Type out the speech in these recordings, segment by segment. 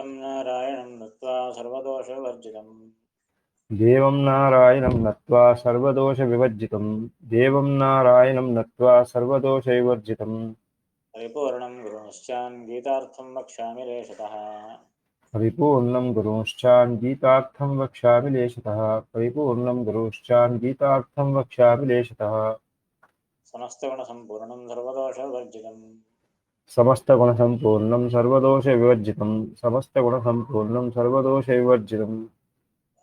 దేవం నారాయణం నత్వా సర్వదోషవర్జితం దేవం నారాయణం నత్వా సర్వదోషవివర్జితం. దేవం నారాయణం నత్వా సర్వదోషవివర్జితం. పరిపూర్ణం గురుశ్చాన్ గీతార్థం వక్ష్యామి లేశతః. పరిపూర్ణం గురుంశ్చాన్ గీతార్థం వక్ష్యామి లేశతః. పరిపూర్ణం గురుశ్చాన్ గీతార్థం వక్ష్యామి లేశతః. సమస్తగుణసంపూర్ణం సర్వదోషవర్జితం సమస్తగుణసంపూర్ణం సర్వదోషవివర్జితం. సమస్తగుణసంపూర్ణం సర్వదోషవివర్జితం.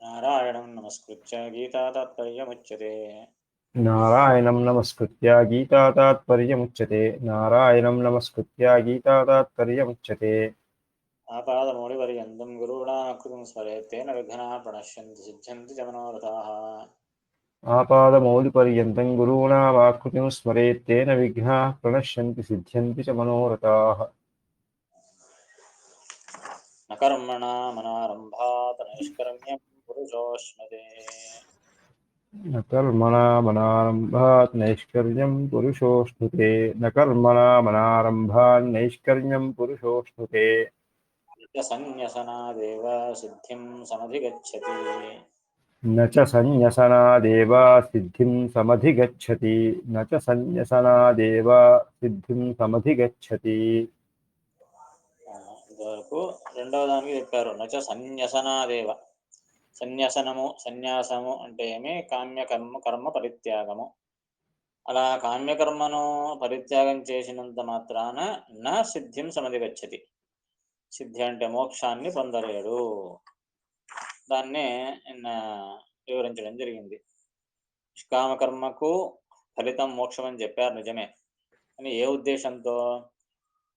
నారాయణం నమస్కృత్య గీతా తాత్పర్యముచ్యతే. నారాయణం నమస్కృత్య గీతా తాత్పర్యముచ్యతే. నారాయణం నమస్కృత్య గీతా తాత్పర్యముచ్యతే. ఆపాదమౌళిపర్యంతం గురుణాకృతిం స్మరేత్ తేన విఘ్నాः ప్రణశ్యంతి సిద్ధ్యంతి చ आपादमौलिपर्यन्तं गुरूणामाकृतिं स्मरे तेन विघ्ना प्रणश्य सिद्ध्य मनोरता न कर्मणा नैष्कर्म्यं न कर्मणा नैष्कर्म्यं न कर्मणा नैष्कर्म्यं सिद्धिं समधिगच्छति నచ సిద్ధిం సమధిగచ్చతి నచ సిద్ధిం సమధిగచ్చతి ఇదివరకు రెండవ దానికి చెప్పారు. నచ సన్యసనాదేవ సన్యసనము సన్యాసము అంటే ఏమి? కామ్యకర్మ కర్మ పరిత్యాగము. అలా కామ్యకర్మను పరిత్యాగం చేసినంత మాత్రాన నా సిద్ధిం సమధిగచ్చతి. సిద్ధి అంటే మోక్షాన్ని పొందలేడు. దాన్నే నిన్న వివరించడం జరిగింది. నిష్కామకర్మకు ఫలితం మోక్షం అని చెప్పారు నిజమే. అని ఏ ఉద్దేశంతో?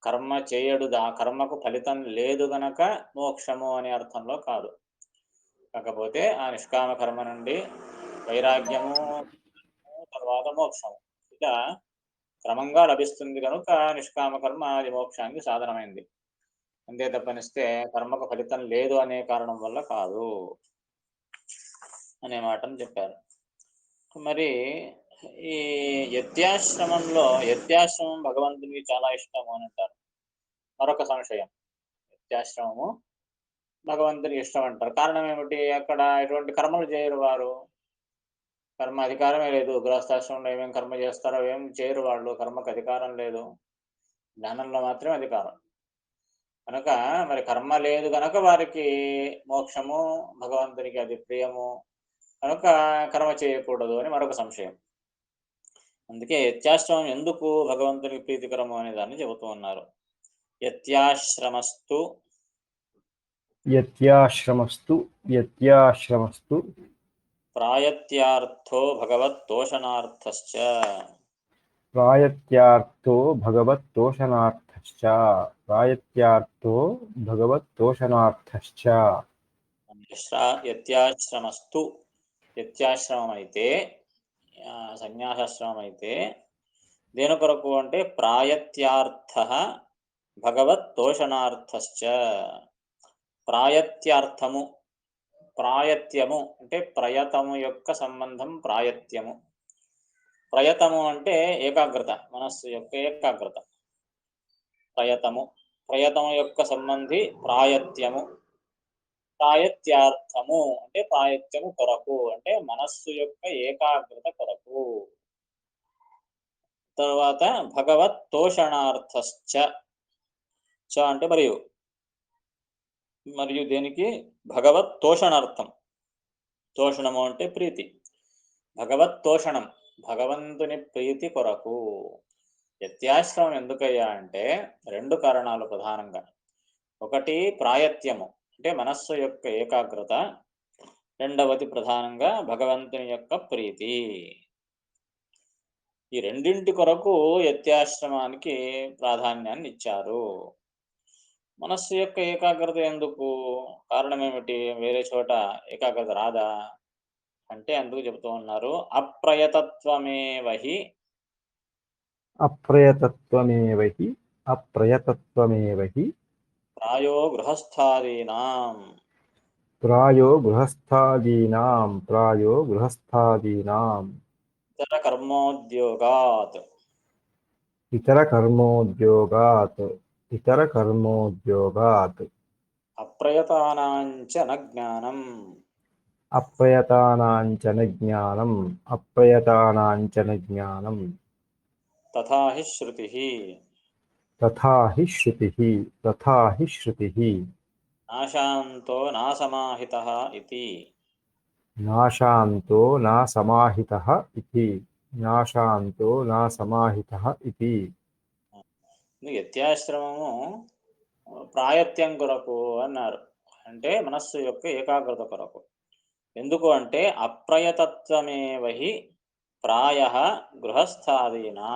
కర్మ చేయడు ఆ కర్మకు ఫలితం లేదు గనక మోక్షము అనే అర్థంలో కాదు. కాకపోతే ఆ నిష్కామ కర్మ నుండి వైరాగ్యము తర్వాత మోక్షము. ఇలా క్రమంగా లభిస్తుంది కనుక నిష్కామ కర్మ అది మోక్షానికి సాధనమైంది. అంతే తప్పనిస్తే కర్మకు ఫలితం లేదు అనే కారణం వల్ల కాదు అనే మాటను చెప్పారు. మరి ఈ యత్యాశ్రమంలో యత్యాశ్రమం భగవంతునికి చాలా ఇష్టము అని అంటారు. మరొక సంశయం. యత్యాశ్రమము భగవంతునికి ఇష్టం అంటారు. కారణం ఏమిటి? అక్కడ ఎటువంటి కర్మలు చేయరు వారు. కర్మ అధికారమే లేదు. గృహస్థాశ్రమంలో ఏమేమి కర్మ చేస్తారో ఏం చేయరు వాళ్ళు. కర్మకు అధికారం లేదు. జ్ఞానంలో మాత్రమే అధికారం. కనుక మరి కర్మ లేదు కనుక వారికి మోక్షము భగవంతునికి అది ప్రియము కనుక కర్మ చేయకూడదు అని మరొక సంశయం. అందుకే యత్యాశ్రమం ఎందుకు భగవంతునికి ప్రీతికరము అనే దాన్ని చెబుతూ ఉన్నారు. యత్యాశ్రమస్తు యత్యాశ్రమస్తు యత్యాశ్రమస్తు. ప్రాయత్యార్థో భగవత్తోషణార్థశ్చ ప్రాయత్యార్థో భగవత్తోషణార్థశ్చ ప్రాయత్యార్థో భగవత్తోషణార్థశ్చ శ్రా- యత్యాశ్రమస్తు యత్యాశ్రమం అయితే సన్యాసాశ్రమం అయితే దేని కొరకు అంటే ప్రాయత్యార్థ భగవత్తోషణార్థశ్చ ప్రాయత్యార్థము ప్రాయత్యము అంటే ప్రయతము యొక్క సంబంధం ప్రాయత్యము ప్రయతము అంటే ఏకాగ్రత మనస్సు యొక్క ఏకాగ్రత ప్రయతము. ప్రయతము యొక్క సంబంధి ప్రాయత్యము. ప్రాయత్యార్థము అంటే ప్రాయత్యము కొరకు అంటే మనస్సు యొక్క ఏకాగ్రత కొరకు. తర్వాత భగవత్ తోషణార్థశ్చ. చ అంటే మరియు. మరియు దేనికి? భగవత్ తోషణార్థం. తోషణము అంటే ప్రీతి. భగవత్ తోషణం. భగవంతుని ప్రీతి కొరకు. వ్యత్యాశ్రమం ఎందుకయ్యా అంటే రెండు కారణాలు ప్రధానంగా. ఒకటి ప్రాయత్యము అంటే మనస్సు యొక్క ఏకాగ్రత. రెండవది ప్రధానంగా భగవంతుని యొక్క ప్రీతి. ఈ రెండింటి కొరకు యత్యాశ్రమానికి ప్రాధాన్యాన్ని ఇచ్చారు. మనస్సు యొక్క ఏకాగ్రత ఎందుకు? కారణం ఏమిటి వేరే చోట ఏకాగ్రత రాదా? అంటే అందుకు చెబుతూ ఉన్నారు అప్రయతత్వమేవహి అప్రయతత్వమేవ హి అప్రయతత్వమేవ హి ప్రాయో గృహస్థాదీనాం. ప్రాయో గృహస్థాదీనాం. ప్రాయో గృహస్థాదీనాం. ఇతర కర్మోద్యోగాత్. ఇతర కర్మోద్యోగాత్. ఇతర కర్మోద్యోగాత్. అప్రయతానాంచ న జ్ఞానం. అప్రయతానాంచ న జ్ఞానం. అప్రయతానాంచ న జ్ఞానం. తథా హి శృతి. తథా హి శృతి తథా హి శృతి. నాశాంతో నాసమాహిత ఇది నాశాంతో నా సమాహిత ఇది నాశాంతో నా సమాహిత ఇది ఇది యత్యాశ్రమము ప్రాయత్యం కొరకు అన్నారు. అంటే మనస్సు యొక్క ఏకాగ్రత కొరకు. ఎందుకు అంటే అప్రయతత్వమేవహి ప్రాయ గృహస్థాదీనా.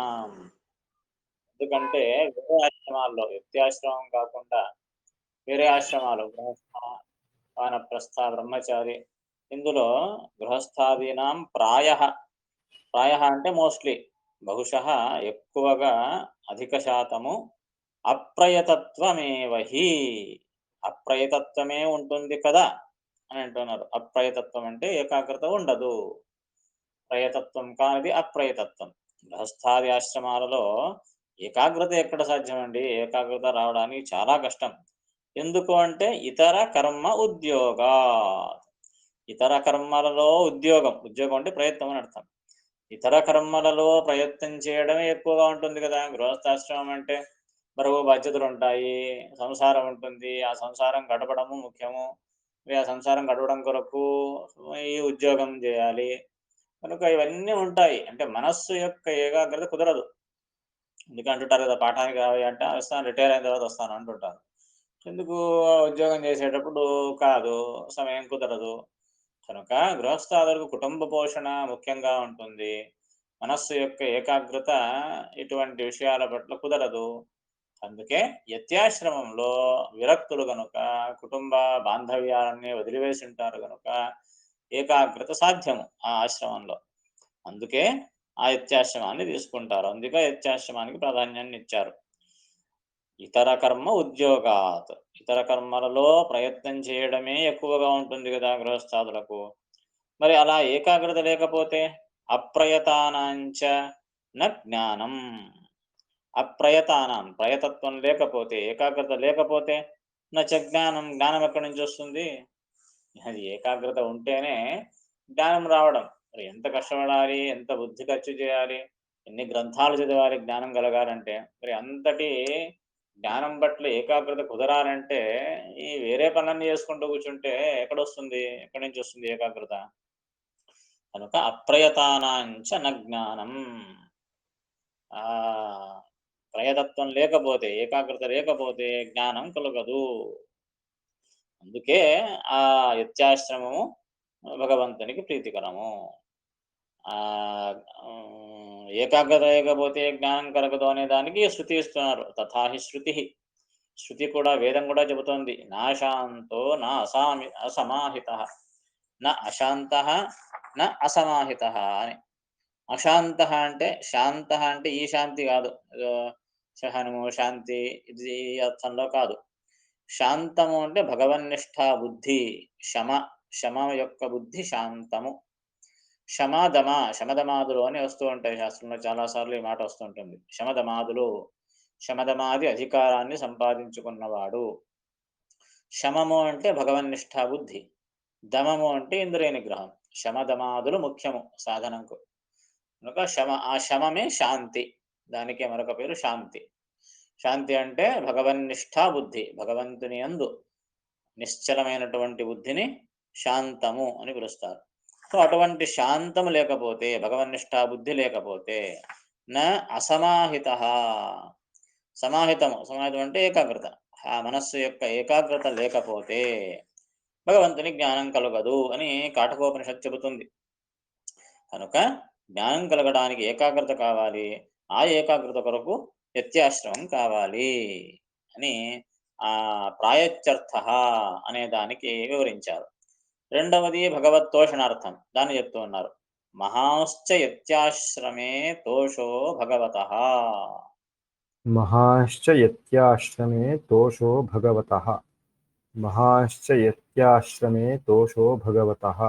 ఎందుకంటే వేరే ఆశ్రమాల్లో వ్యక్త్యాశ్రమం కాకుండా వేరే ఆశ్రమాలు గృహస్థ వానప్రస్థ బ్రహ్మచారి ఇందులో గృహస్థాదీనాం ప్రాయ. ప్రాయ అంటే మోస్ట్లీ బహుశ ఎక్కువగా అధిక శాతము అప్రయతత్వమేవహి. అప్రయతత్వమే ఉంటుంది కదా అని అంటున్నారు. అప్రయతత్వం అంటే ఏకాగ్రత ఉండదు. ప్రయతత్వం కానిది అప్రయతత్వం. గృహస్థాది ఆశ్రమాలలో ఏకాగ్రత ఎక్కడ సాధ్యమండి? ఏకాగ్రత రావడానికి చాలా కష్టం. ఎందుకు అంటే ఇతర కర్మ ఉద్యోగ ఇతర కర్మలలో ఉద్యోగం ఉద్యోగం అంటే ప్రయత్నం అని అర్థం. ఇతర కర్మలలో ప్రయత్నం చేయడమే ఎక్కువగా ఉంటుంది కదా? గృహస్థాశ్రమం అంటే బరువు బాధ్యతలు ఉంటాయి సంసారం ఉంటుంది ఆ సంసారం గడపడము ముఖ్యము. ఆ సంసారం గడవడం కొరకు ఈ ఉద్యోగం చేయాలి కనుక ఇవన్నీ ఉంటాయి. అంటే మనస్సు యొక్క ఏకాగ్రత కుదరదు. ఎందుకు అంటుంటారు కదా పాఠానికి రావాలి అంటే వస్తాను రిటైర్ అయిన తర్వాత వస్తాను అంటుంటారు. ఎందుకు ఉద్యోగం చేసేటప్పుడు కాదు సమయం కుదరదు. కనుక గృహస్థాదులకు కుటుంబ పోషణ ముఖ్యంగా ఉంటుంది. మనస్సు యొక్క ఏకాగ్రత ఇటువంటి విషయాల పట్ల కుదరదు. అందుకే యత్యాశ్రమంలో విరక్తులు గనుక కుటుంబ బాంధవ్యాలన్నీ వదిలివేసి ఉంటారు గనుక ఏకాగ్రత సాధ్యము ఆ ఆశ్రమంలో. అందుకే ఆ యత్యాశ్రమాన్ని తీసుకుంటారు. అందుకే యత్యాశ్రమానికి ప్రాధాన్యాన్ని ఇచ్చారు. ఇతర కర్మ ఉద్యోగాత్. ఇతర కర్మలలో ప్రయత్నం చేయడమే ఎక్కువగా ఉంటుంది కదా గృహస్థాదులకు. మరి అలా ఏకాగ్రత లేకపోతే అప్రయతానాంచ న జ్ఞానం. అప్రయతానం ప్రయతత్వం లేకపోతే ఏకాగ్రత లేకపోతే నచ జ్ఞానం జ్ఞానం ఎక్కడి నుంచి వస్తుంది? అది ఏకాగ్రత ఉంటేనే జ్ఞానం రావడం. మరి ఎంత కష్టపడాలి? ఎంత బుద్ధి ఖర్చు చేయాలి? ఎన్ని గ్రంథాలు చదివాలి? జ్ఞానం కలగాలంటే? మరి అంతటి జ్ఞానం పట్ల ఏకాగ్రత కుదరాలంటే ఈ వేరే పనులన్నీ చేసుకుంటూ కూర్చుంటే ఎక్కడొస్తుంది? ఎక్కడి నుంచి వస్తుంది ఏకాగ్రత? కనుక అప్రయతానాంచ జ్ఞానం. ఆ ప్రయతత్వం లేకపోతే ఏకాగ్రత లేకపోతే జ్ఞానం కలగదు. అందుకే ఆ యత్యాశ్రమము భగవంతునికి ప్రీతికరము. ఆ ఏకాగ్రత లేకపోతే జ్ఞానం కలగదు అనే దానికి శృతి ఇస్తున్నారు. తథాహి శృతి. శృతి కూడా వేదం కూడా చెబుతోంది. నాశాంతో నా అసామి అసమాహిత. నా అశాంత నా అసమాహిత అని. అశాంత అంటే శాంత అంటే ఈ శాంతి కాదు. సహనము శాంతి ఇది ఈ అర్థంలో కాదు. శాంతము అంటే భగవన్నిష్ట బుద్ధి శమ శమ యొక్క బుద్ధి శాంతము. శమదమ శమదమాదులు అని వస్తూ ఉంటాయి శాస్త్రంలో చాలాసార్లు ఈ మాట వస్తుంటుంది. శమదమాదులు శమదమాది అధికారాన్ని సంపాదించుకున్నవాడు. శమము అంటే భగవన్నిష్ఠా బుద్ధి. దమము అంటే ఇంద్రియ నిగ్రహం శమదమాదులు ముఖ్యము సాధనంకు. కనుక శమ ఆ శమమే శాంతి. దానికే మరొక పేరు శాంతి. శాంతి అంటే భగవన్నిష్ఠా బుద్ధి భగవంతుని అందు నిశ్చలమైనటువంటి బుద్ధిని శాంతము అని పిలుస్తారు. సో అటువంటి శాంతము లేకపోతే భగవన్నిష్ఠా బుద్ధి లేకపోతే నా అసమాహిత. సమాహితము సమాహితం అంటే ఏకాగ్రత. ఆ మనస్సు యొక్క ఏకాగ్రత లేకపోతే భగవంతుని జ్ఞానం కలగదు అని కాటకోపనిషత్ చెబుతుంది. కనుక జ్ఞానం కలగడానికి ఏకాగ్రత కావాలి. ఆ ఏకాగ్రత కొరకు వ్యత్యాశ్రమం కావాలి అని ఆ ప్రాయత్యర్థ అనే దానికి వివరించారు. రెండవది భగవత్తోషణార్థం దాన్ని చెప్తూ ఉన్నారు. మహాశ్చ యత్యాశ్రమే తోషో భగవత. మహాశ్చ యత్యాశ్రమే తోషో భగవతః. మహాశ్చ యత్యాశ్రమే తోషో భగవతః.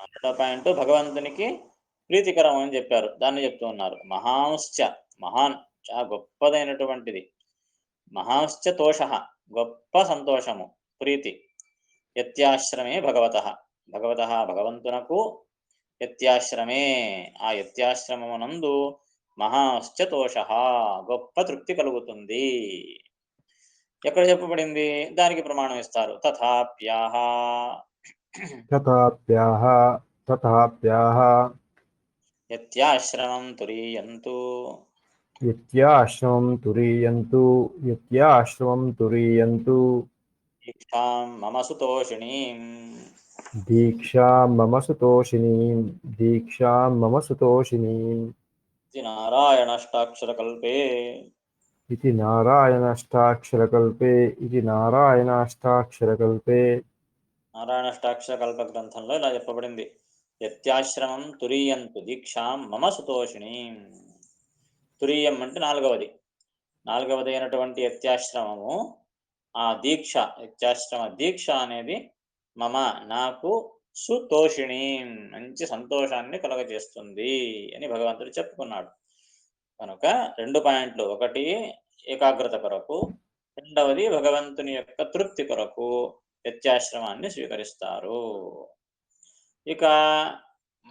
రెండో పాయింట్ భగవంతునికి ప్రీతికరం అని చెప్పారు. దాన్ని చెప్తూ ఉన్నారు. మహాంశ్చ మహాన్ చాలా గొప్పదైనటువంటిది. మహాంశ్చ తోష గొప్ప సంతోషము ప్రీతి. యత్యాశ్రమే భగవత. భగవత భగవంతునకు యత్యాశ్రమే. ఆ యత్యాశ్రమమునందు మహాశ్చతోష గొప్ప తృప్తి కలుగుతుంది. ఎక్కడ చెప్పబడింది? దానికి ప్రమాణం ఇస్తారు. తథాప్యాహ. తథాప్యాహ తథాప్యాహ. యత్యాశ్రమం తురీయంతు. యత్యాశ్రమం తురీయంతు యత్యాశ్రమం తురీయంతు దీక్షాం మమ సుతోషిణీం దీక్షాం మమ సుతోషిణీం దీక్షాం మమ సుతోషిణీం ఇది నారాయణష్టాక్షరకల్పే ఇది నారాయణాష్టాక్షరకల్పే ఇది నారాయణాష్టాక్షరకల్పే నారాయణష్టాక్షరకల్ప గ్రంథంలో ఇలా చెప్పబడింది యత్యాశ్రమం తురీయంతు దీక్షాం మమ సుతోషిణీం తురీయం అంటే నాలుగవది. నాలుగవది అయినటువంటి యత్యాశ్రమము ఆ దీక్ష యత్యాశ్రమ దీక్ష అనేది మమ నాకు సుతోషిణి మంచి సంతోషాన్ని కలగజేస్తుంది అని భగవంతుడు చెప్పుకున్నాడు. కనుక రెండు పాయింట్లు. ఒకటి ఏకాగ్రత కొరకు రెండవది భగవంతుని యొక్క తృప్తి కొరకు వ్యత్యాశ్రమాన్ని స్వీకరిస్తారు. ఇక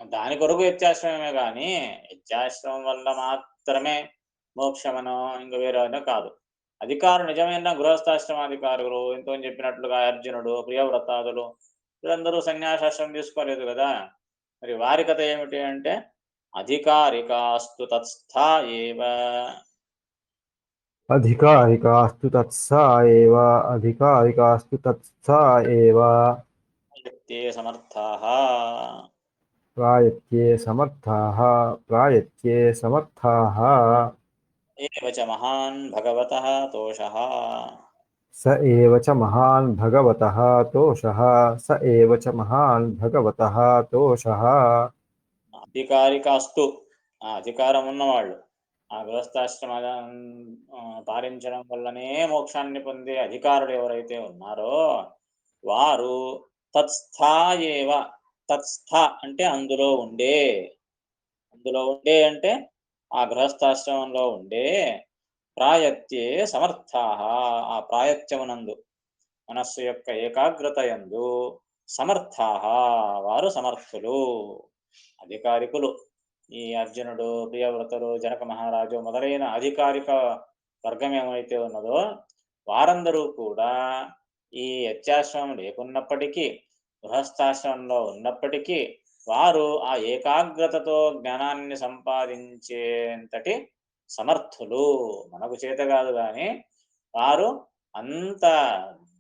దాని కొరకు వ్యత్యాశ్రమమే కానీ వ్యత్యాశ్రమం వల్ల మాత్రం మాత్రమే మోక్షమనో ఇంక వేరే కాదు. అధికారులు నిజమైన గృహస్థాశ్రమాధికారులు ఎంతో చెప్పినట్లుగా అర్జునుడు ప్రియవ్రతాదులు వీళ్ళందరూ సన్యాసాశ్రమం తీసుకోలేదు కదా? మరి వారి కథ ఏమిటి అంటే అధికారికాస్తు తత్స్థా ఏవ. అధికారికాస్తు తత్సా ఏవ అధికారికాస్తు తత్సా ఏవ. ప్రాయత్యే సమర్థాః ప్రాయత్యే సమర్థాః ఏవ చ మహాన్ భగవతః తోషః స ఏవ చ మహాన్ భగవతః తోషః స ఏవ చ మహాన్ భగవతః తోషః అధికారికాస్తు అధికారం ఉన్నవాళ్ళు ఆ గృహస్థాశ్రమ పాలించడం వల్లనే మోక్షాన్ని పొందే అధికారులు ఎవరైతే ఉన్నారో వారు తత్స్థాయేవ తత్స్థ అంటే అందులో ఉండే. అందులో ఉండే అంటే ఆ గృహస్థాశ్రమంలో ఉండే ప్రాయత్యే సమర్థ. ఆ ప్రాయత్యమునందు మనస్సు యొక్క ఏకాగ్రత యందు సమర్థ. వారు సమర్థులు. అధికారికులు. ఈ అర్జునుడు ప్రియవ్రతుడు జనక మహారాజు మొదలైన అధికారిక వర్గం ఏమైతే ఉన్నదో వారందరూ కూడా ఈ యత్యాశ్రమం లేకున్నప్పటికీ గృహస్థాశ్రమంలో ఉన్నప్పటికీ వారు ఆ ఏకాగ్రతతో జ్ఞానాన్ని సంపాదించేంతటి సమర్థులు. మనకు చేత కాదు కానీ వారు అంత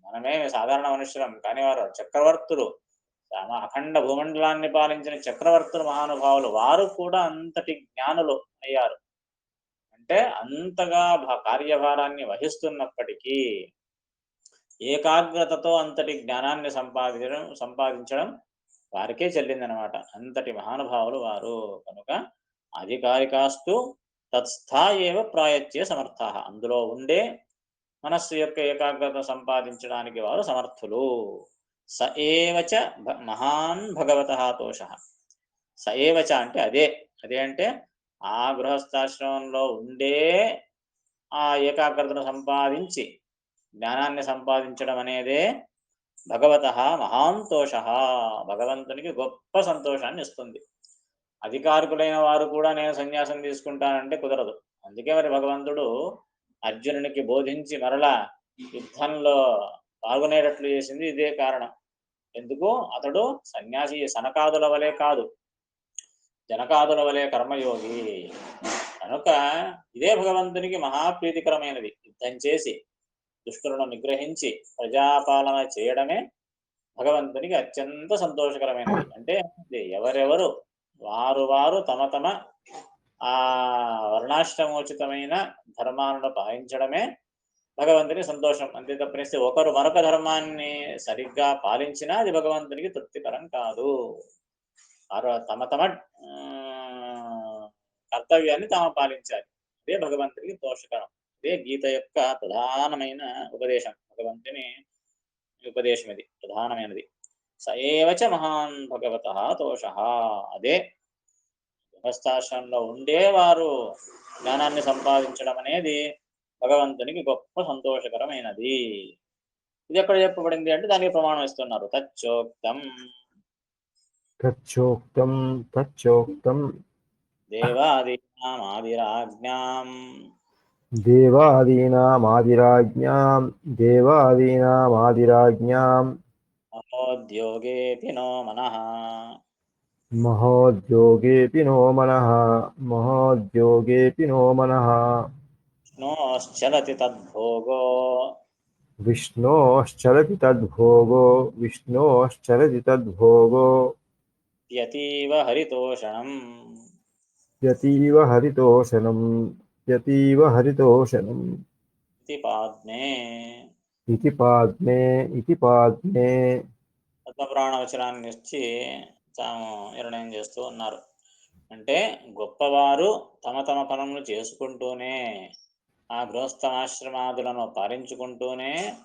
మనమేమి సాధారణ మనుషులం. కానీ వారు చక్రవర్తులు. అఖండ భూమండలాన్ని పాలించిన చక్రవర్తులు మహానుభావులు. వారు కూడా అంతటి జ్ఞానులు అయ్యారు. అంటే అంతగా భా- కార్యభారాన్ని వహిస్తున్నప్పటికీ ఏకాగ్రతతో అంతటి జ్ఞానాన్ని సంపాదించడం సంపాదించడం వారికే చెల్లిందనమాట. అంతటి మహానుభావులు వారు. కనుక అధికారికాస్తు తత్స్థాయేవ ప్రాయత్యే సమర్థ. అందులో ఉండే మనస్సు యొక్క ఏకాగ్రత సంపాదించడానికి వారు సమర్థులు. స ఏవచ భ- మహాన్ భగవత తోష. స ఏవచ అంటే అదే. అదే అంటే ఆ గృహస్థాశ్రమంలో ఉండే ఆ ఏకాగ్రతను సంపాదించి జ్ఞానాన్ని సంపాదించడం అనేదే భగవత మహాంతోష. భగవంతునికి గొప్ప సంతోషాన్ని ఇస్తుంది. అధికారికులైన వారు కూడా నేను సన్యాసం తీసుకుంటానంటే కుదరదు. అందుకే మరి భగవంతుడు అర్జునునికి బోధించి మరలా యుద్ధంలో పాల్గొనేటట్లు చేసింది ఇదే కారణం. ఎందుకు? అతడు సన్యాసి సనకాదుల వలె కాదు. జనకాదుల వలె కర్మయోగి. కనుక ఇదే భగవంతునికి మహాప్రీతికరమైనది. యుద్ధం చేసి దుష్టులను నిగ్రహించి ప్రజాపాలన చేయడమే భగవంతునికి అత్యంత సంతోషకరమైనది. అంటే ఎవరెవరు? వారు వారు తమ తమ ఆ వర్ణాశ్రమోచితమైన ధర్మాలను పాలించడమే భగవంతుని సంతోషం. అంతే తప్పనిస్తే ఒకరు మరొక ధర్మాన్ని సరిగ్గా పాలించినా అది భగవంతునికి తృప్తికరం కాదు. వారు తమ తమ కర్తవ్యాన్ని తాము పాలించాలి. అదే భగవంతునికి దోషకరం. ఇదే గీత యొక్క ప్రధానమైన ఉపదేశం. భగవంతుని ఉపదేశం ఇది ప్రధానమైనది. సయేవచ మహాన్ భగవత తోష. అదే గృహస్థాశ్రమంలో ఉండేవారు జ్ఞానాన్ని సంపాదించడం అనేది భగవంతునికి గొప్ప సంతోషకరమైనది. ఇది ఎక్కడ చెప్పబడింది అంటే దానికి ప్రమాణం ఇస్తున్నారు. తచ్చోక్తం. తచ్చోక్తం తచ్చోక్తం. దేవాదీనామాదిరాజ్ఞాం देवादीनामादिराज्ञां देवादीनामादिराज्ञाम् महोद्योगेऽपि नो मनः। महोद्योगेऽपि नो मनः महोद्योगेऽपि नो मनः। विष्णोश्चलति तद्भोगो। विष्णोश्चलति तद्भोगो विष्णोश्चलति तद्भोगो। यतीव हरितोषणम्। यतीव हरितोषणम्। యతీవ హరితోషణం ఇది పాద్మే పాద్మే ఇచ్చి తాము నిర్ణయం చేస్తూ ఉన్నారు. అంటే గొప్పవారు తమ తమ పనులను చేసుకుంటూనే ఆ గృహస్థాశ్రమాదులను పాలించుకుంటూనే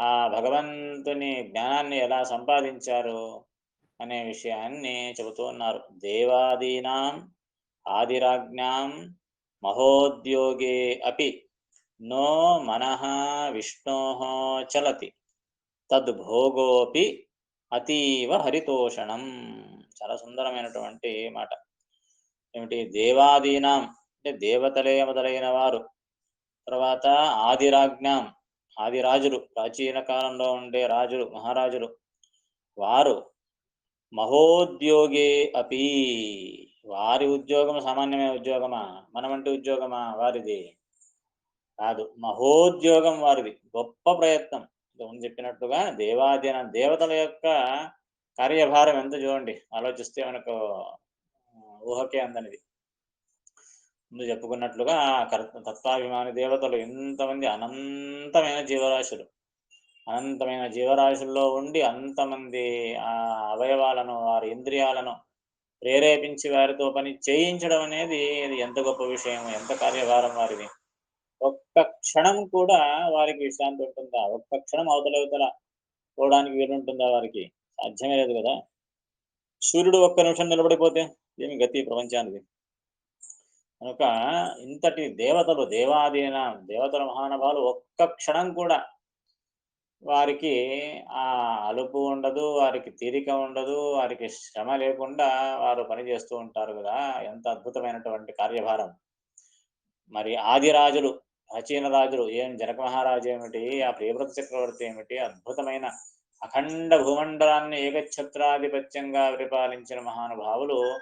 ఆ భగవంతుని జ్ఞానాన్ని ఎలా సంపాదించారు అనే విషయాన్ని చెబుతూ ఉన్నారు. దేవాదీనాం ఆదిరాజ్ఞాం మహోద్యోగే అపి నో మన విష్ణో చలతి. తద్భోగోపి అతీవ హరితోషణం. చాలా సుందరమైనటువంటి మాట. ఏమిటి? దేవాదీనాం. అంటే దేవతలే మొదలైన వారు. తర్వాత ఆదిరాజ్ఞాం. ఆదిరాజులు. ప్రాచీన కాలంలో ఉండే రాజులు మహారాజులు. వారు మహోద్యోగే అపి. వారి ఉద్యోగం సామాన్యమైన ఉద్యోగమా? మనమంటే ఉద్యోగమా వారిది? కాదు. మహోద్యోగం వారిది. గొప్ప ప్రయత్నం. ముందు చెప్పినట్టుగా దేవాదిన దేవతల యొక్క కార్యభారం ఎంత చూడండి. ఆలోచిస్తే మనకు ఊహకే అందనిది. ముందు చెప్పుకున్నట్లుగా కర్త తత్వాభిమాని దేవతలు ఎంతమంది అనంతమైన జీవరాశులు. అనంతమైన జీవరాశుల్లో ఉండి అంతమంది ఆ అవయవాలను వారి ఇంద్రియాలను ప్రేరేపించి వారితో పని చేయించడం అనేది ఇది ఎంత గొప్ప విషయం ఎంత కార్యభారం వారిది. ఒక్క క్షణం కూడా వారికి విశ్రాంతి ఉంటుందా? ఒక్క క్షణం అవతల అవతల పోవడానికి వీలుంటుందా వారికి? సాధ్యమే లేదు కదా. సూర్యుడు ఒక్క నిమిషం నిలబడిపోతే ఏమి గతి ప్రపంచానికి కనుక ఇంతటి దేవతలు దేవాదీన దేవతల మహానుభావులు ఒక్క క్షణం కూడా వారికి ఆ అలుపు ఉండదు వారికి తీరిక ఉండదు వారికి శ్రమ లేకుండా వారు పనిచేస్తూ ఉంటారు కదా. ఎంత అద్భుతమైనటువంటి కార్యభారం. మరి ఆదిరాజులు ప్రాచీన రాజులు ఏం జనక మహారాజు ఏమిటి ఆ ప్రియవ్రత చక్రవర్తి ఏమిటి అద్భుతమైన అఖండ భూమండలాన్ని ఏకఛత్రాధిపత్యంగా పరిపాలించిన మహానుభావులు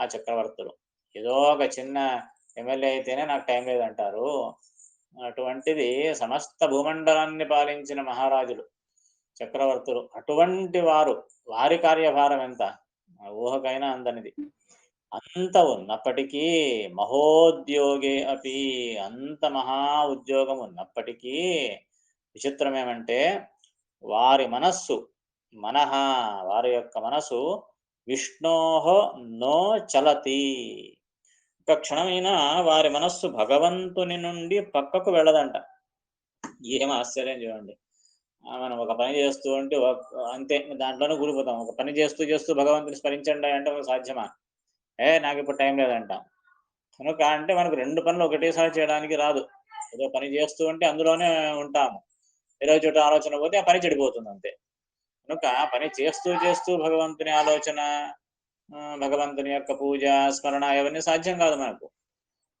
ఆ చక్రవర్తులు. ఏదో ఒక చిన్న ఎమ్మెల్యే అయితేనే నాకు టైం లేదంటారు. అటువంటిది సమస్త భూమండలాన్ని పాలించిన మహారాజులు చక్రవర్తులు. అటువంటి వారు వారి కార్యభారం ఎంత? ఊహకైనా అందనిది. అంత ఉన్నప్పటికీ మహోద్యోగే అపి అంత మహా ఉద్యోగం ఉన్నప్పటికీ విచిత్రం ఏమంటే వారి మనస్సు మనహ వారి యొక్క మనసు విష్ణోహో నో చలతి. ఒక క్షణమైనా వారి మనస్సు భగవంతుని నుండి పక్కకు వెళ్ళదంట. ఏం ఆశ్చర్యం చూడండి. మనం ఒక పని చేస్తూ ఉంటే అంతే దాంట్లోనే కూలిపోతాం. ఒక పని చేస్తూ చేస్తూ భగవంతుని స్మరించండి అంటే మనకు సాధ్యమా? ఏ నాకు ఇప్పుడు టైం లేదంటాం. కనుక అంటే మనకు రెండు పనులు ఒకటేసారి చేయడానికి రాదు. ఏదో పని చేస్తూ ఉంటే అందులోనే ఉంటాము. ఏదో చోట ఆలోచన పోతే ఆ పని చెడిపోతుంది అంతే. కనుక పని చేస్తూ చేస్తూ భగవంతుని ఆలోచన భగవంతుని యొక్క పూజ స్మరణ ఇవన్నీ సాధ్యం కాదు మనకు.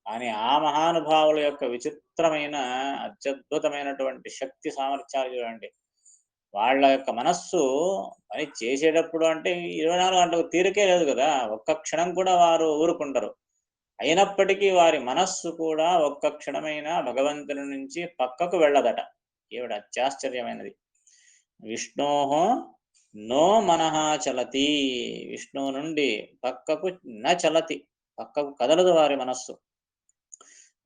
కానీ ఆ మహానుభావుల యొక్క విచిత్రమైన అత్యద్భుతమైనటువంటి శక్తి సామర్థ్యాలు చూడండి. వాళ్ళ యొక్క మనస్సు పని చేసేటప్పుడు అంటే ఇరవై నాలుగు గంటలకు తీరికే లేదు కదా. ఒక్క క్షణం కూడా వారు ఊరుకుంటారు అయినప్పటికీ వారి మనస్సు కూడా ఒక్క క్షణమైన భగవంతుని నుంచి పక్కకు వెళ్ళదట. ఈవిడ అత్యాశ్చర్యమైనది. విష్ణోహో నో మనహ చలతి. విష్ణువు నుండి పక్కకు న చలతి. పక్కకు కదలదు వారి మనస్సు.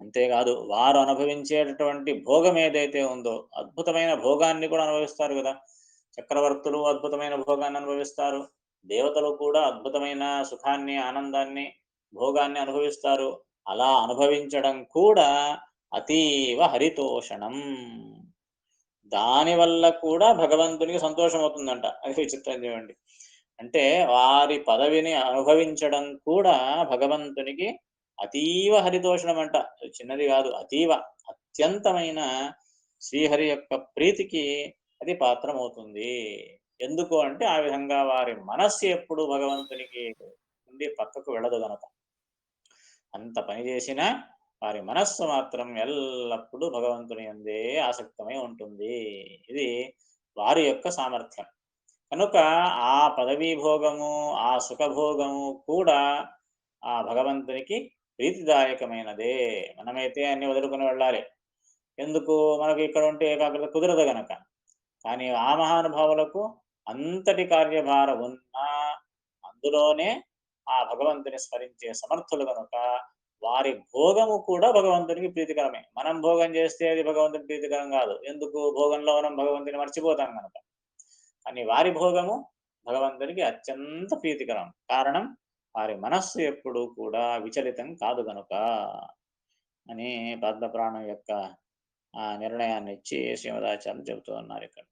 అంతేకాదు వారు అనుభవించేటటువంటి భోగం ఏదైతే ఉందో అద్భుతమైన భోగాన్ని కూడా అనుభవిస్తారు కదా. చక్రవర్తులు అద్భుతమైన భోగాన్ని అనుభవిస్తారు. దేవతలు కూడా అద్భుతమైన సుఖాన్ని ఆనందాన్ని భోగాన్ని అనుభవిస్తారు. అలా అనుభవించడం కూడా అతీవ హరితోషణం. దాని వల్ల కూడా భగవంతునికి సంతోషం అవుతుందంట. అది విచిత్రం చూడండి. అంటే వారి పదవిని అనుభవించడం కూడా భగవంతునికి అతీవ హరితోషణం అంట అది చిన్నది కాదు అతీవ అత్యంతమైన శ్రీహరి యొక్క ప్రీతికి అది పాత్రమవుతుంది. ఎందుకు అంటే ఆ విధంగా వారి మనస్సు ఎప్పుడు భగవంతునికి నుండి పక్కకు వెళ్ళదు గనక. అంత పని చేసినా వారి మనస్సు మాత్రం ఎల్లప్పుడూ భగవంతుని అందే ఆసక్తమై ఉంటుంది. ఇది వారి యొక్క సామర్థ్యం. కనుక ఆ పదవీ భోగము ఆ సుఖభోగము కూడా ఆ భగవంతునికి ప్రీతిదాయకమైనదే. మనమైతే అన్ని వదులుకొని వెళ్ళాలి. ఎందుకు? మనకు ఇక్కడ ఉంటే ఏకాగ్రత కుదరదు గనక. కానీ ఆ మహానుభావులకు అంతటి కార్యభారం ఉన్నా అందులోనే ఆ భగవంతుని స్మరించే సమర్థులు కనుక వారి భోగము కూడా భగవంతునికి ప్రీతికరమే. మనం భోగం చేస్తే అది భగవంతుని ప్రీతికరం కాదు. ఎందుకు? భోగంలో మనం భగవంతుని మర్చిపోతాం కనుక. కానీ వారి భోగము భగవంతునికి అత్యంత ప్రీతికరం. కారణం వారి మనస్సు ఎప్పుడూ కూడా విచలితం కాదు గనుక అని పద్మపురాణం యొక్క ఆ నిర్ణయాన్ని ఇచ్చి శ్రీమదాచార్యులు చెబుతూ ఉన్నారు ఇక్కడ.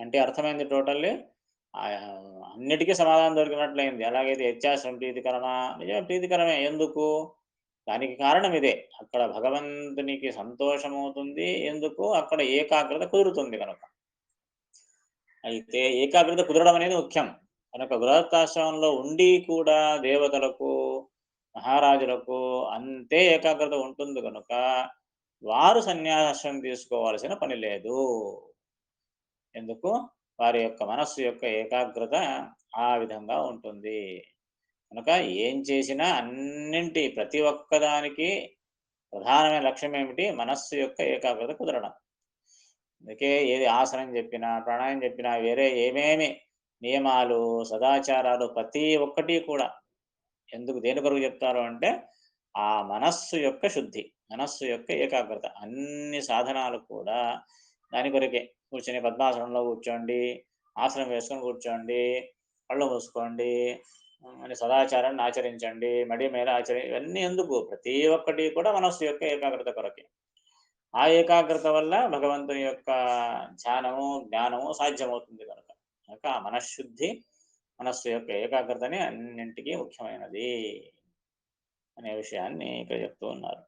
అంటే అర్థమైంది టోటల్లీ? ఆ అన్నిటికీ సమాధానం దొరికినట్లయింది. అలాగైతే వ్యత్యాసం ప్రీతికరమా? నిజమే ప్రీతికరమే. ఎందుకు? దానికి కారణం ఇదే. అక్కడ భగవంతునికి సంతోషమవుతుంది. ఎందుకు? అక్కడ ఏకాగ్రత కుదురుతుంది కనుక. అయితే ఏకాగ్రత కుదరడం అనేది ముఖ్యం. కనుక గృహస్థాశ్రమంలో ఉండి కూడా దేవతలకు మహారాజులకు అంతే ఏకాగ్రత ఉంటుంది కనుక వారు సన్యాసం తీసుకోవాల్సిన పని లేదు. ఎందుకు? వారి యొక్క మనస్సు యొక్క ఏకాగ్రత ఆ విధంగా ఉంటుంది. కనుక ఏం చేసినా అన్నింటి ప్రతి ఒక్కదానికి ప్రధానమైన లక్ష్యం ఏమిటి? మనస్సు యొక్క ఏకాగ్రత కుదరడం. అందుకే ఏది ఆసనం చెప్పినా ప్రాణాయం చెప్పినా వేరే ఏమేమి నియమాలు సదాచారాలు ప్రతి ఒక్కటి కూడా ఎందుకు దేని కొరకు చెప్తారు అంటే ఆ మనస్సు యొక్క శుద్ధి మనస్సు యొక్క ఏకాగ్రత అన్ని సాధనాలు కూడా దాని కొరకే. కూర్చొని పద్మాసనంలో కూర్చోండి ఆసనం వేసుకొని కూర్చోండి కళ్ళు మూసుకోండి అని సదాచారాన్ని ఆచరించండి మడి మీద ఆచరి ఇవన్నీ ఎందుకు? ప్రతి ఒక్కటి కూడా మనస్సు యొక్క ఏకాగ్రత కొరకే. ఆ ఏకాగ్రత వల్ల భగవంతుని యొక్క ధ్యానము జ్ఞానము సాధ్యమవుతుంది కనుక. కనుక మనశ్శుద్ధి మనస్సు యొక్క ఏకాగ్రతని అన్నింటికీ ముఖ్యమైనది అనే విషయాన్ని ఇక్కడ చెప్తూ ఉన్నారు.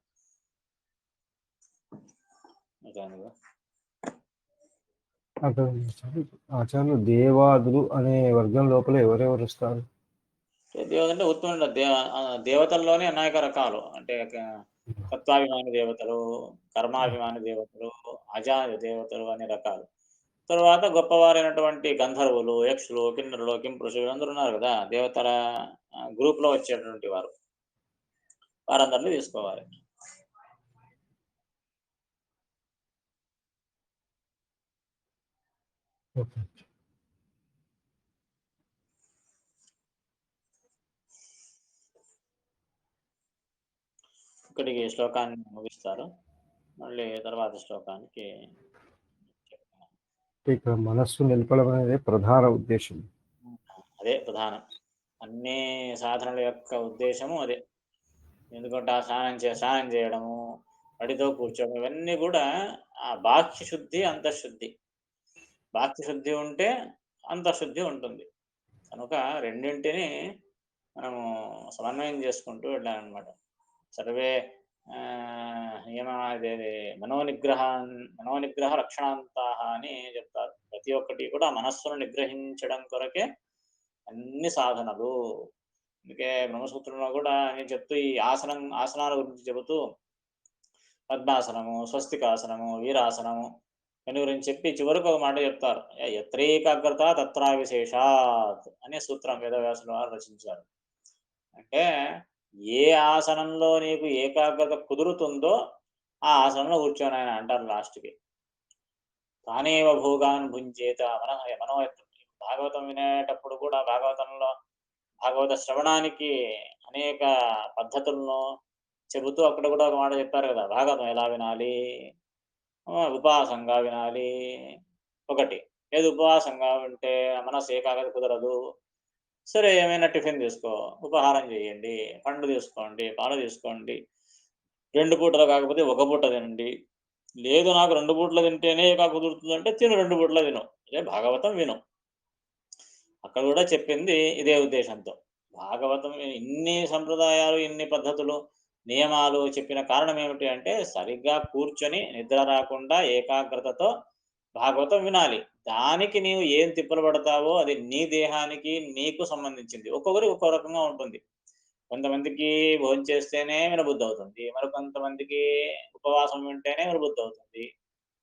నిజానికి అక్కడ ఆచార్యులు దేవాదులు అనే వర్గం లోపల ఎవరెవరు వస్తారు? దేవత అంటే ఉత్తమ దేవ దేవతల్లోనే అనేక రకాలు. అంటే తత్వాభిమాని దేవతలు కర్మాభిమాని దేవతలు అజాన దేవతలు అనే రకాలు. తర్వాత గొప్పవారైనటువంటి గంధర్వులు యక్షులు కిన్నరులు కింపురుషులు అందరూ ఉన్నారు కదా. దేవతల గ్రూప్లో వచ్చేటువంటి వారు. వారందరినీ తీసుకోవాలి. ఓకే. ఇక్కడికి శ్లోకాన్ని ముగిస్తారు. మళ్ళీ తర్వాత శ్లోకానికి. ఇక్కడ మనస్సు నిలపడం అనేది ప్రధాన ఉద్దేశం. అదే ప్రధానం. అన్ని సాధనల యొక్క ఉద్దేశము అదే. ఎందుకంటే ఆ స్నానం చే స్నానం చేయడము వడితో కూర్చోవడం ఇవన్నీ కూడా ఆ బాహ్య శుద్ధి అంతఃశుద్ధి. బాహ్య శుద్ధి ఉంటే అంతఃశుద్ధి ఉంటుంది. కనుక రెండింటిని మనము సమన్వయం చేసుకుంటూ వెళ్ళాలన్నమాట సర్వే ఆ, నియమ అదేది మనోనిగ్రహ మనోనిగ్రహ రక్షణాంతా అని చెప్తారు ప్రతి ఒక్కటి కూడా మనస్సును నిగ్రహించడం కొరకే అన్ని సాధనలు అందుకే బ్రహ్మసూత్రంలో కూడా నేను చెప్తూ ఈ ఆసనం ఆసనాల గురించి చెబుతూ పద్మాసనము స్వస్తికాసనము వీరాసనము దాని గురించి చెప్పి చివరికి ఒక మాట చెప్తారు ఎత్రేకాగ్రత తత్రా విశేషాత్ అనే సూత్రం వేదవ్యాసుల వారు రచించారు అంటే ఏ ఆసనంలో నీకు ఏకాగ్రత కుదురుతుందో ఆ ఆసనంలో కూర్చొని ఆయన అంటారు లాస్ట్కి. తానేవ భోగాన్ భుంచేత మన మనో భాగవతం వినేటప్పుడు కూడా భాగవతంలో భాగవత శ్రవణానికి అనేక పద్ధతులను చెబుతూ అక్కడ కూడా ఒక మాట చెప్పారు కదా భాగవతం ఎలా వినాలి? ఉపాసంగా ఉపవాసంగా వినాలి? ఒకటి ఏది ఉపవాసంగా ఉంటే మనసు ఏకాగ్రత కుదరదు? సరే ఏమైనా టిఫిన్ తీసుకో ఉపహారం చేయండి పండు తీసుకోండి పాలు తీసుకోండి. రెండు పూటలు కాకపోతే ఒక పూట తినండి. లేదు నాకు రెండు పూటలు తింటేనే ఏకా కుదురుతుందంటే తిను రెండు పూటలు తిను. అదే భాగవతం విను. అక్కడ కూడా చెప్పింది ఇదే ఉద్దేశంతో. భాగవతం ఇన్ని సంప్రదాయాలు ఇన్ని పద్ధతులు నియమాలు చెప్పిన కారణం ఏమిటి అంటే సరిగ్గా కూర్చొని నిద్ర రాకుండా ఏకాగ్రతతో భాగవతం వినాలి. దానికి నీవు ఏం తిప్పలు పడతావో అది నీ దేహానికి నీకు సంబంధించింది. ఒక్కొక్కరికి ఒక్కో రకంగా ఉంటుంది. కొంతమందికి భోజనం చేస్తేనే వినబుద్ధి అవుతుంది. మరి కొంతమందికి ఉపవాసం వింటేనే వినబుద్ధి అవుతుంది.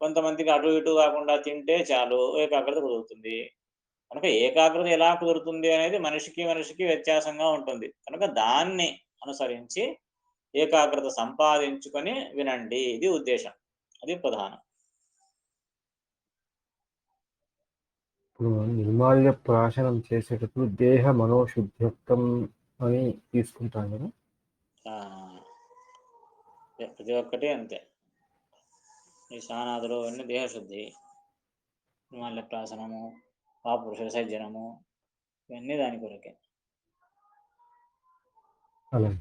కొంతమందికి అటు ఇటు కాకుండా తింటే చాలు ఏకాగ్రత కుదురుతుంది. కనుక ఏకాగ్రత ఎలా కుదురుతుంది అనేది మనిషికి మనిషికి వ్యత్యాసంగా ఉంటుంది. కనుక దాన్ని అనుసరించి ఏకాగ్రత సంపాదించుకొని వినండి. ఇది ఉద్దేశం. అది ప్రధానం. నిర్మాల్య ప్రాశనం చేసేటప్పుడు దేహ మనోశుద్ధ్యత్వం అని తీసుకుంటాం కదా? ఆ, ప్రతి ఒక్కటి అంతే. ఈ స్నానాదులు అన్ని దేహశుద్ధి. హిమాలయ ప్రాసనము పాపురుష విసర్జనము ఇవన్నీ దాని కొరకే. అలాగే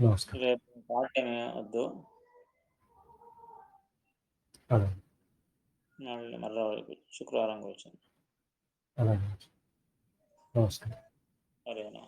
నమస్కారం. రేపు వద్దు. అలాగే మళ్ళీ శుక్రవారం వచ్చింది అలాగే. నమస్కారం అదేనా